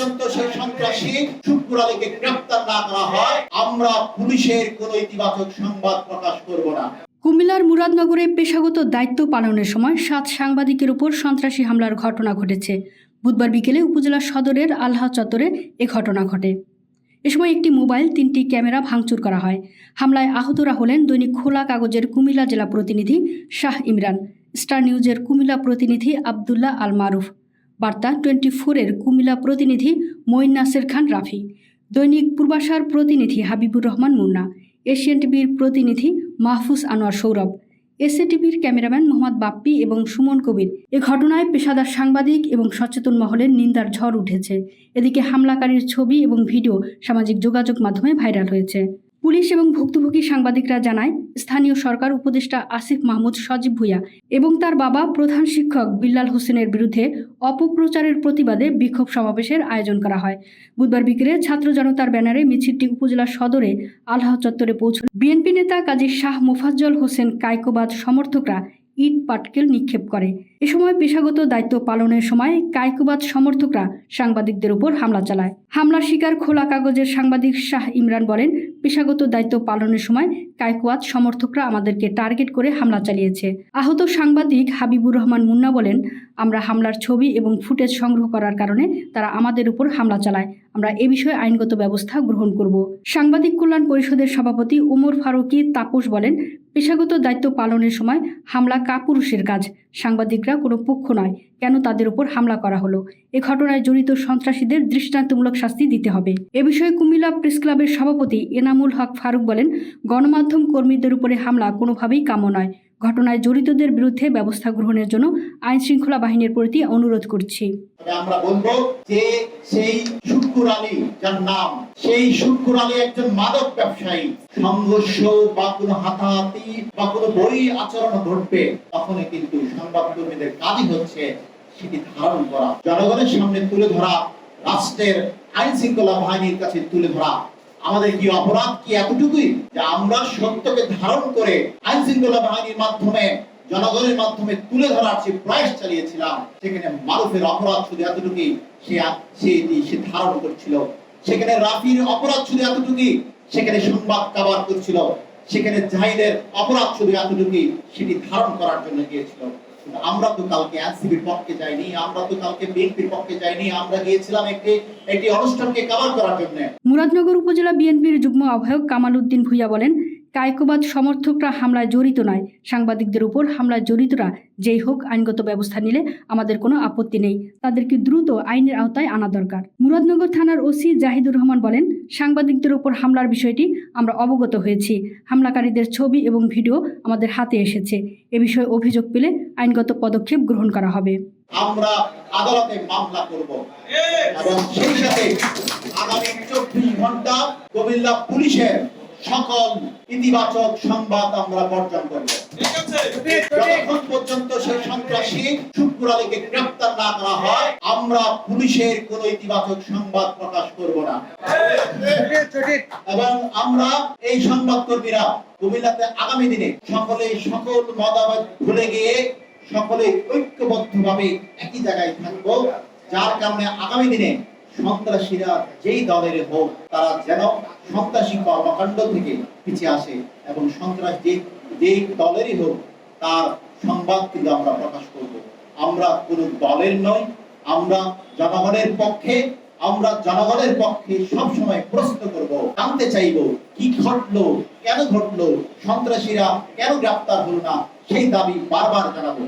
পর্যন্ত সেই সন্ত্রাসী শুক্র আলীকে না করা হয়, আমরা পুলিশের কোনো ইতিবাচক সংবাদ প্রকাশ করব না। কুমিল্লার মুরাদনগরে পেশাগত দায়িত্ব পালনের সময় সাত সাংবাদিকের উপর সন্ত্রাসী হামলার ঘটনা ঘটেছে। বুধবার বিকেলে উপজেলা সদরের আল্লাহ চত্বরে এ ঘটনা ঘটে। এ সময় একটি মোবাইল, তিনটি ক্যামেরা ভাঙচুর করা হয়। হামলায় আহতরা হলেন দৈনিক খোলা কাগজের কুমিল্লা জেলা প্রতিনিধি শাহ ইমরান। স্টার নিউজের কুমিল্লা প্রতিনিধি আবদুল্লাহ আল মারুফ। বার্তা টোয়েন্টি ফোরের কুমিল্লা প্রতিনিধি মঈন নাসের খান রাফি। দৈনিক পূর্বাশার প্রতিনিধি হাবিবুর রহমান মুন্না। এশিয়ান টিভির প্রতিনিধি মাহফুজ আনোয়ার সৌরভ। এসএ টিভির ক্যামেরাম্যান মোহাম্মদ বাপ্পি এবং সুমন কবির। এ ঘটনায় পেশাদার সাংবাদিক এবং সচেতন মহলের নিন্দার ঝড় উঠেছে। এদিকে হামলাকারীর ছবি এবং ভিডিও সামাজিক যোগাযোগ মাধ্যমে ভাইরাল হয়েছে। পুলিশ এবং ভুক্তভোগী সাংবাদিকরা জানায়, স্থানীয় সরকার উপদেষ্টা আসিফ মাহমুদ সজীব ভুইয়া এবং তার বাবা প্রধান শিক্ষক বিল্লাল হোসেনের বিরুদ্ধে অপপ্রচারের প্রতিবাদে বিক্ষোভ সমাবেশের আয়োজন করা হয়। বুধবার বিকেলে ছাত্র জনতার ব্যানারে মিছিলটি উপজেলা সদরে আল্লাহ চত্বরে পৌঁছল। বিএনপি নেতা কাজী শাহ মোফাজ্জল হোসেন কায়কোবাদ সমর্থকরা ইট পাটকেল নিক্ষেপ করে। এ সময় পেশাগত দায়িত্ব পালনের সময় কায়কোবাদ সমর্থকরা সাংবাদিকদের উপর হামলা চালায়। হামলার শিকার খোলা কাগজের সাংবাদিক শাহ ইমরান বলেন, পেশাগত দায়িত্ব পালনের সময় কায়কোয়াত সমর্থকরা আমাদেরকে টার্গেট করে হামলা চালিয়েছে। আহত সাংবাদিক হাবিবুর রহমান মুন্না বলেন, আমরা হামলার ছবি এবং ফুটেজ সংগ্রহ করার কারণে তারা আমাদের উপর হামলা চালায়। আমরা এ বিষয়ে আইনগত ব্যবস্থা গ্রহণ করব। সাংবাদিক কল্যাণ পরিষদের সভাপতি ওমর ফারুকি তাপস বলেন, পেশাগত দায়িত্ব পালনের সময় হামলা কাপুরুষের কাজ। সাংবাদিকরা কোনো পক্ষ নয়, কেন তাদের উপর হামলা করা হলো? এ ঘটনায় জড়িত সন্ত্রাসীদের দৃষ্টান্তমূলক শাস্তি দিতে হবে। এ বিষয়ে কুমিল্লা প্রেস ক্লাবের সভাপতি এনামুল হক ফারুক বলেন, গণমাধ্যম কর্মীদের উপরে হামলা কোনোভাবেই কাম্য নয়। ঘটনায় জড়িতদের বিরুদ্ধে ব্যবস্থা গ্রহণের জন্য আইন শৃঙ্খলা বাহিনীর প্রতি অনুরোধ করছি। আমরা বলব যে সেই আলী, যার নাম, সেই আলী একজন মাদক ব্যবসায়ী। সংঘর্ষ বা কোনো হাতাহাতি বা কোনো বই আচরণ ঘটবে, তখনই কিন্তু কাজই হচ্ছে সেটি ধারণ করা। জনগণের সামনে তুলে ধরা, রাষ্ট্রের আইন শৃঙ্খলা বাহিনীর কাছে তুলে ধরা। আমাদের কি অপরাধ কি এতটুকুই? যে আমরা সত্যকে ধারণ করে আইন শৃঙ্খলা বাহিনীর মাধ্যমে জনগণের মাধ্যমে তুলে ধরার যে প্রয়াস চালিয়েছিলাম, সেখানে মারুফের অপরাধ শুধু এতটুকুই, সে সে ধারণ করছিল। সেখানে রাফির অপরাধ শুধু এতটুকুই, সেখানে সংবাদ কাবার করছিল। সেখানে জাহিদের অপরাধ শুধু এতটুকুই, সেটি ধারণ করার জন্য গিয়েছিল। আমরা তো কালকে এনসিবির পক্ষে যাইনি, আমরা তো কালকে বিএনপির পক্ষে যাইনি, আমরা গিয়েছিলাম একটি একটি অনুষ্ঠানকে কাভার করার জন্য। মুরাদনগর উপজেলা বিএনপির যুগ্ম আহ্বায়ক কামাল উদ্দিন ভুইয়া বলেন কায়কোবাদ সমর্থকরা হামলায় জড়িত নয়। সাংবাদিকদের উপর হামলায় জড়িতরা যেই হোক আইনগত ব্যবস্থা নিলে আমাদের কোনো আপত্তি নেই। তাদেরকে দ্রুত আইনের আওতায় আনা দরকার। মুরাদনগর থানার ওসি জাহিদুর রহমান বলেন, সাংবাদিকদের উপর হামলার বিষয়টি আমরা অবগত হয়েছি। হামলাকারীদের ছবি এবং ভিডিও আমাদের হাতে এসেছে। এ বিষয়ে অভিযোগ পেলে আইনগত পদক্ষেপ গ্রহণ করা হবে। আমরা আদালতে মামলা করব। এবং সেই সাথে আগামী চব্বিশ ঘণ্টা কুমিল্লা পুলিশের সকল ইতিবাচক সংবাদ আমরা বর্জন করব। যতক্ষণ পর্যন্ত সেই সন্ত্রাসী শুক্র আলীকে গ্রেপ্তার না করা হয় আমরা পুলিশের কোনো ইতিবাচক সংবাদ প্রকাশ করব না। এবং আমরা এই সংবাদ কর্মীরা কুমিল্লাতে আগামী দিনে সকলে সকল মতামত ভুলে গিয়ে সকলে ঐক্যবদ্ধভাবে একই জায়গায় থাকব। যার কারণে আগামী দিনে সন্ত্রাসীরা যেই দলের হোক তারা যেন সন্ত্রাসী কর্মকাণ্ড থেকে পিছিয়ে আসে এবং সন্ত্রাস যে যেই দলেরই হোক, তার সংবাদ কিন্তু আমরা প্রকাশ করব। আমরা কোনো দলের নই, আমরা জনগণের পক্ষে, আমরা জনগণের পক্ষে সব সময় প্রশ্ন করব, জানতে চাইব কি ঘটলো, কেন ঘটলো, সন্ত্রাসীরা কেন গ্রেপ্তার হলো না, সেই দাবি বারবার জানাব।